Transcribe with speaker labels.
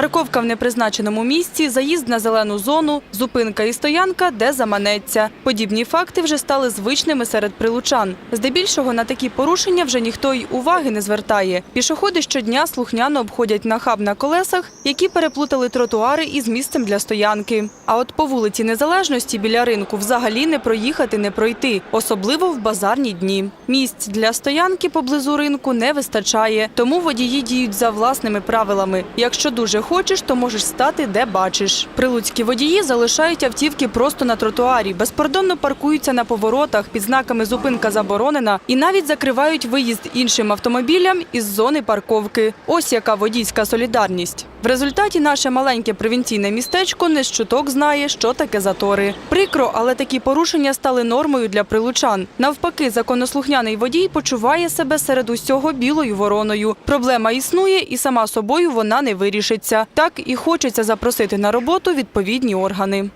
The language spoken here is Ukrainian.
Speaker 1: Парковка в непризначеному місці, заїзд на зелену зону, зупинка і стоянка, де заманеться. Подібні факти вже стали звичними серед прилучан. Здебільшого на такі порушення вже ніхто й уваги не звертає. Пішоходи щодня слухняно обходять нахаб на колесах, які переплутали тротуари із місцем для стоянки. А от по вулиці Незалежності біля ринку взагалі не проїхати, не пройти, особливо в базарні дні. Місць для стоянки поблизу ринку не вистачає, тому водії діють за власними правилами. Якщо дуже хочеш, то можеш стати де бачиш. Прилуцькі водії залишають автівки просто на тротуарі, безпардонно паркуються на поворотах під знаками зупинка заборонена і навіть закривають виїзд іншим автомобілям із зони парковки. Ось яка водійська солідарність. В результаті наше маленьке провінційне містечко не з чуток знає, що таке затори. Прикро, але такі порушення стали нормою для прилучан. Навпаки, законослухняний водій почуває себе серед усього білою вороною. Проблема існує, і сама собою вона не вирішиться. Так і хочеться запросити на роботу відповідні органи.